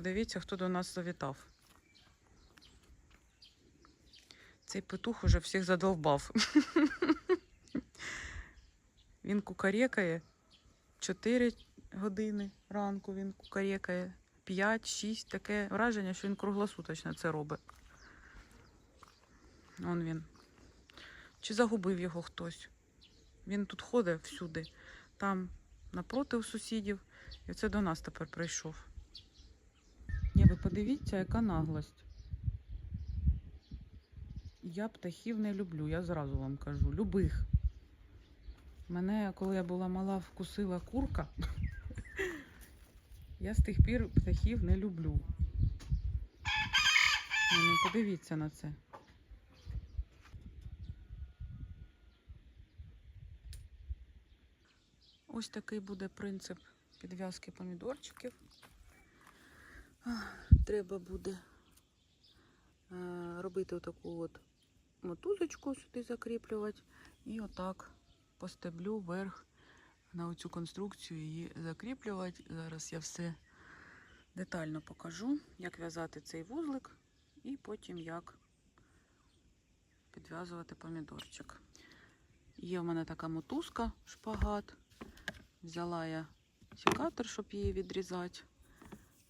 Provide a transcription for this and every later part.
подивіться, хто до нас завітав. Цей петух уже всіх задовбав. Він кукарекає 4 години ранку він кукарекає. 5-6, таке враження, що він круглосуточно це робить. Он він. Чи загубив його хтось? Він тут ходить всюди. Там напроти у сусідів. І це до нас тепер прийшов. Подивіться, яка наглость. Я птахів не люблю, я зразу вам кажу. Любих. Мене, коли я була мала, вкусила курка. Я з тих пір птахів не люблю. Ні, Ну, подивіться на це. Ось такий буде принцип підв'язки помідорчиків. Треба буде е, робити отаку от мотузочку сюди закріплювати і отак по стеблю вверх на оцю конструкцію її закріплювати. Зараз я все детально покажу, як в'язати цей вузлик і потім як підв'язувати помідорчик. Є в мене така мотузка, шпагат. Взяла я секатор, щоб її відрізати.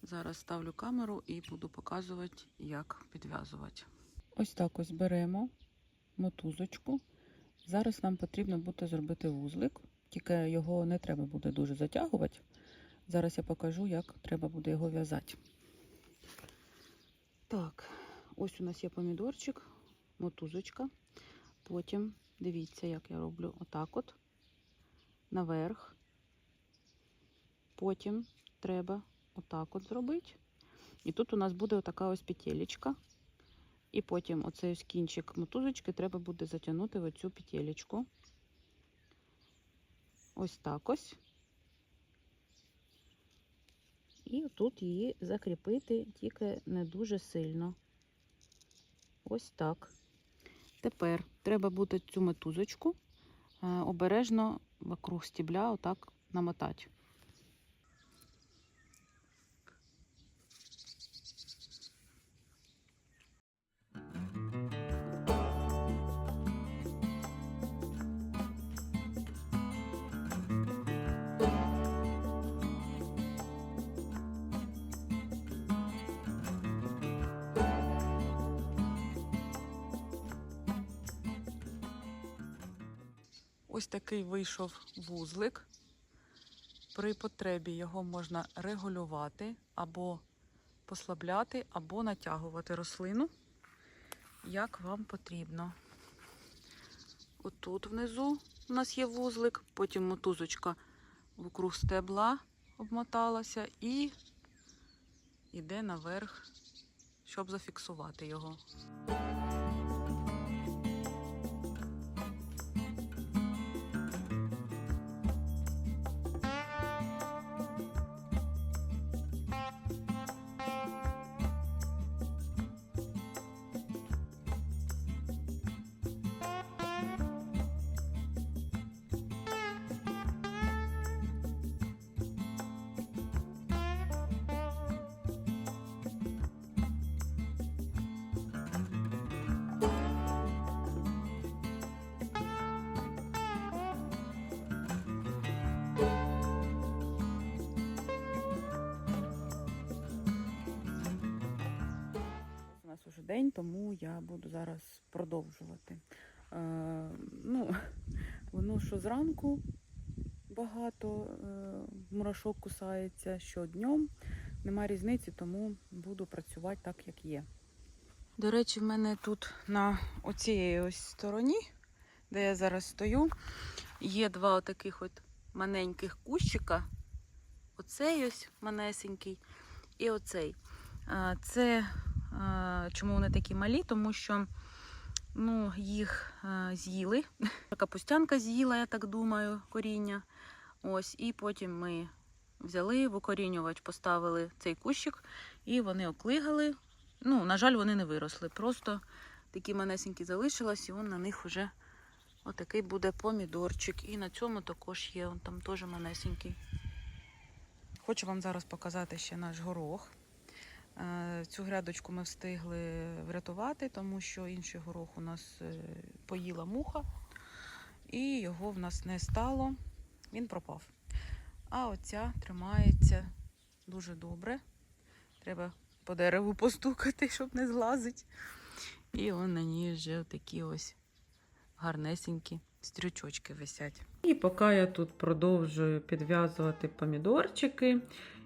Зараз ставлю камеру і буду показувати, як підв'язувати. Ось так ось беремо мотузочку. Зараз нам потрібно буде зробити вузлик, тільки його не треба буде дуже затягувати. Зараз я покажу, як треба буде його в'язати. Так, ось у нас є помідорчик, мотузочка. Потім дивіться, як я роблю отак от наверх. Потім треба отак от зробити. І тут у нас буде отака ось петелечка. І потім оцей ось кінчик мотузочки треба буде затягнути в оцю петелечку. Ось так ось. І тут її закріпити тільки не дуже сильно. Ось так. Тепер треба буде цю мотузочку е, обережно вокруг стібля отак намотати. Ось такий вийшов вузлик. При потребі його можна регулювати або послабляти, або натягувати рослину, як вам потрібно. Отут внизу у нас є вузлик, потім мотузочка вокруг стебла обмоталася і йде наверх, щоб зафіксувати його. День, тому я буду зараз продовжувати. Е, ну, воно що зранку багато е, мурашок кусається, що днем. Нема різниці, тому буду працювати так, як є. До речі, в мене тут на оцієї ось стороні, де я зараз стою, є два отаких от маленьких кущика. Оцей ось манесенький і оцей. А, Це чому вони такі малі? Тому що ну, їх з'їли. Капустянка з'їла, я так думаю, коріння. Ось, і потім ми взяли викорінювач, поставили цей кущик, і вони оклигали. Ну, на жаль, вони не виросли. Просто такі манесенькі залишились, і он на них вже отакий буде помідорчик. І на цьому також є, он там теж манесенький. Хочу вам зараз показати ще наш горох. Е, Цю грядочку ми встигли врятувати, тому що інший горох у нас е, поїла муха, і його в нас не стало, він пропав. А оця тримається дуже добре. Треба по дереву постукати, щоб не злазить. І он на ній вже такі ось гарнесенькі стрючочки висять. І поки я тут продовжую підв'язувати помідорчики,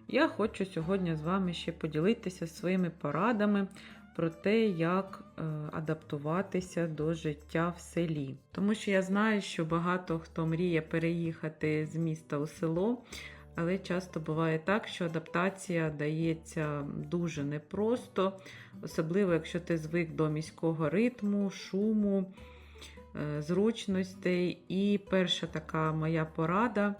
я хочу сьогодні з вами ще поділитися своїми порадами про те, як е, адаптуватися до життя в селі. Тому що я знаю, що багато хто мріє переїхати з міста у село. Але часто буває так, що адаптація дається дуже непросто, особливо якщо ти звик до міського ритму, шуму, е, зручностей. І перша така моя порада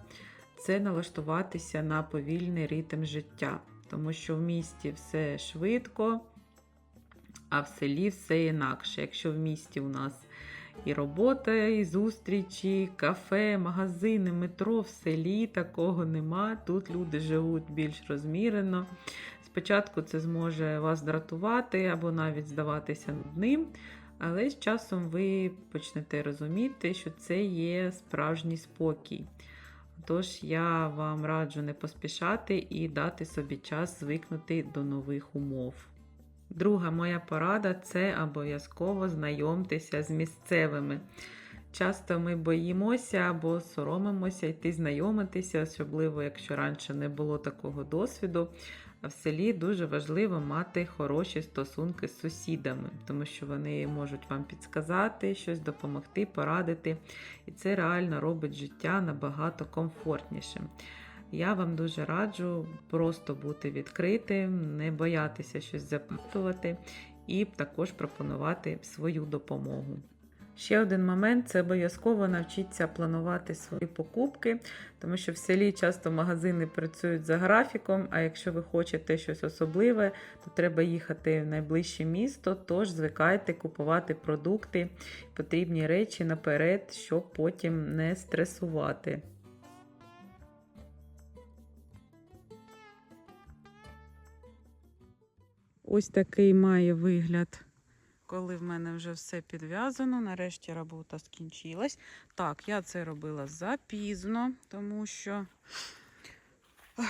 це налаштуватися на повільний ритм життя, тому що в місті все швидко, а в селі все інакше. Якщо в місті у нас і робота, і зустрічі, кафе, магазини, метро в селі такого нема. Тут люди живуть більш розмірено. Спочатку це зможе вас дратувати або навіть здаватися нудним, але з часом ви почнете розуміти, що це є справжній спокій. Тож я вам раджу не поспішати і дати собі час звикнути до нових умов. Друга моя порада це обов'язково знайомтеся з місцевими. Часто ми боїмося або соромимося йти знайомитися, особливо якщо раніше не було такого досвіду. А в селі дуже важливо мати хороші стосунки з сусідами, тому що вони можуть вам підсказати, щось допомогти, порадити. І це реально робить життя набагато комфортнішим. Я вам дуже раджу просто бути відкритим, не боятися щось запитувати і також пропонувати свою допомогу. Ще один момент це обов'язково навчитися планувати свої покупки, тому що в селі часто магазини працюють за графіком, а якщо ви хочете щось особливе, то треба їхати в найближче місто, тож звикайте купувати продукти, потрібні речі наперед, щоб потім не стресувати. Ось такий має вигляд, коли в мене вже все підв'язано. Нарешті робота скінчилась. Так, я це робила запізно, тому що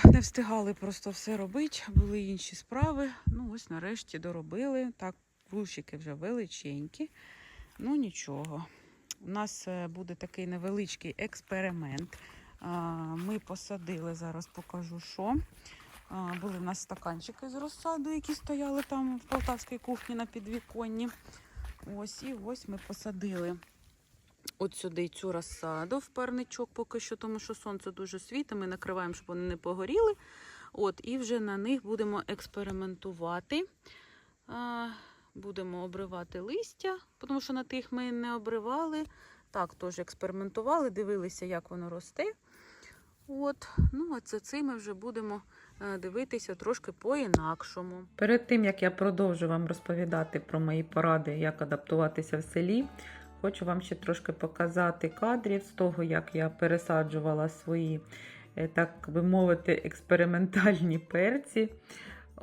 не встигали просто все робити, були інші справи. Ну, ось нарешті доробили. Так, кущики вже величенькі. Ну, нічого. У нас е, буде такий невеличкий експеримент. Ми посадили, зараз покажу, що. Були в нас стаканчики з розсаду, які стояли там в полтавській кухні на підвіконні. Ось і ось ми посадили от сюди цю розсаду в парничок поки що, тому що сонце дуже світить. Ми накриваємо, щоб вони не погоріли. От, і вже на них будемо експериментувати. Будемо обривати листя, тому що на тих ми не обривали. Так, теж експериментували, дивилися, як воно росте. От, ну а це цим ми вже будемо дивитися трошки по-інакшому. Перед тим як я продовжу вам розповідати про мої поради, як адаптуватися в селі, хочу вам ще трошки показати кадрів з того, як я пересаджувала свої, е, так би мовити, експериментальні перці.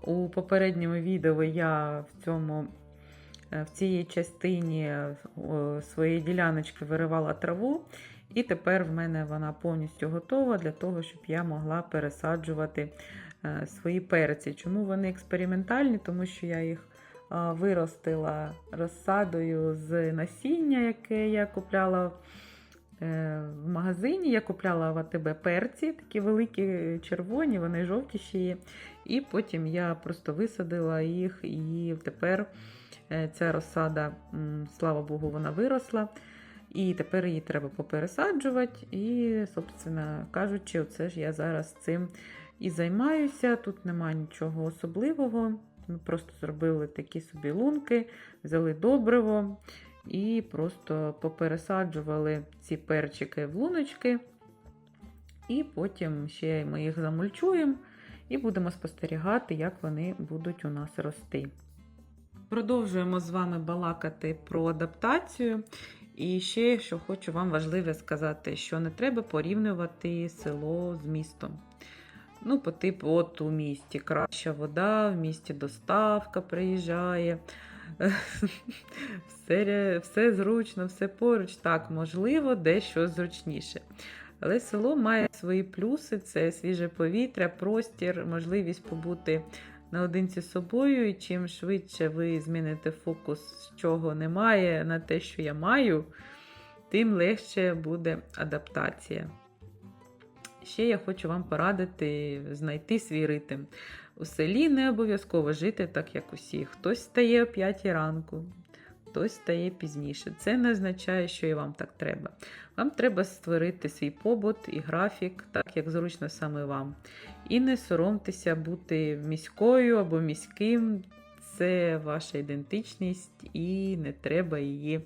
У попередньому відео я в цьому. е, В цій частині е, своєї діляночки виривала траву, і тепер в мене вона повністю готова для того, щоб я могла пересаджувати е, свої перці. Чому вони експериментальні? Тому що я їх е, виростила розсадою з насіння, яке я купляла е, в магазині. Я купляла в АТБ перці, такі великі червоні, вони жовті ще є. І потім я просто висадила їх, і тепер ця розсада, слава Богу, вона виросла. І тепер її треба попересаджувати. І, собственно кажучи, оце ж я зараз цим і займаюся. Тут немає нічого особливого. Ми просто зробили такі собі лунки, взяли добриво і просто попересаджували ці перчики в луночки. І потім ще ми їх замульчуємо і будемо спостерігати, як вони будуть у нас рости. Продовжуємо з вами балакати про адаптацію. І ще, що хочу вам важливе сказати, що не треба порівнювати село з містом. Ну, по типу, от у місті краща вода, в місті доставка приїжджає. Все, все зручно, все поруч. Так, можливо, дещо зручніше. Але село має свої плюси: це свіже повітря, простір, можливість побути наодинці з собою. І чим швидше ви зміните фокус, з чого немає, на те, що я маю, тим легше буде адаптація. Ще я хочу вам порадити знайти свій ритм. У селі не обов'язково жити так, як усі. Хтось стає о 5 ранку, хтось стає пізніше. Це не означає, що і вам так треба. Вам треба створити свій побут і графік, так як зручно саме вам. І не соромтеся бути міською або міським. Це ваша ідентичність, і не треба її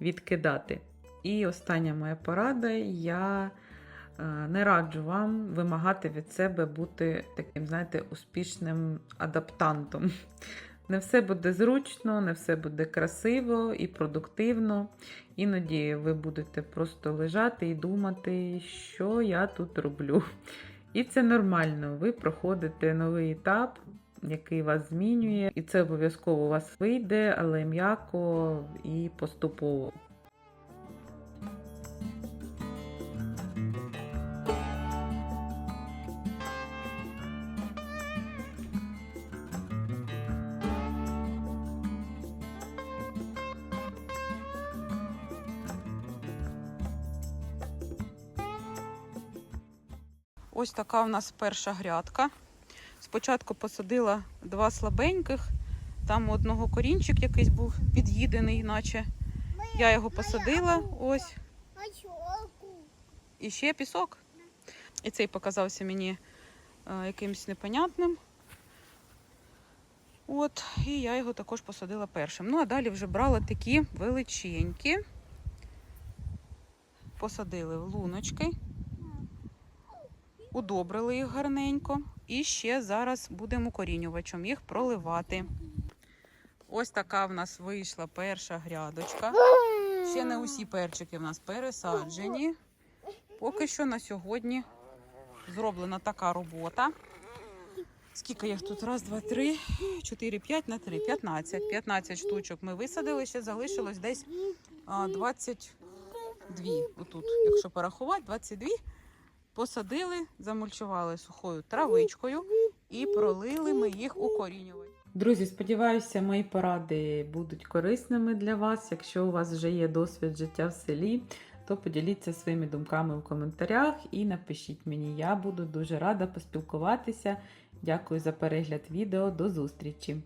відкидати. І остання моя порада. Я е, не раджу вам вимагати від себе бути таким, знаєте, успішним адаптантом. Не все буде зручно, не все буде красиво і продуктивно. Іноді ви будете просто лежати і думати, що я тут роблю. І це нормально. Ви проходите новий етап, який вас змінює, і це обов'язково у вас вийде, але м'яко і поступово. Ось така у нас перша грядка. Спочатку посадила два слабеньких. Там одного корінчик якийсь був під'їдений, наче. Я його посадила. Ось. І ще пісок. І цей показався мені е, якимось непонятним. От, і я його також посадила першим. Ну, а далі вже брала такі величенькі. Посадили в луночки. Удобрили їх гарненько. І ще зараз будемо корінювачем їх проливати. Ось така в нас вийшла перша грядочка. Ще не усі перчики в нас пересаджені. Поки що на сьогодні зроблена така робота. Скільки їх тут? Раз, два, три, чотири, п'ять на три, п'ятнадцять. П'ятнадцять штучок ми висадили, ще залишилось десь а, 22. Отут, якщо порахувати, 22. Посадили, замульчували сухою травичкою і пролили ми їх укорінювати. Друзі, сподіваюся, мої поради будуть корисними для вас. Якщо у вас вже є досвід життя в селі, то поділіться своїми думками в коментарях і напишіть мені. Я буду дуже рада поспілкуватися. Дякую за перегляд відео. До зустрічі!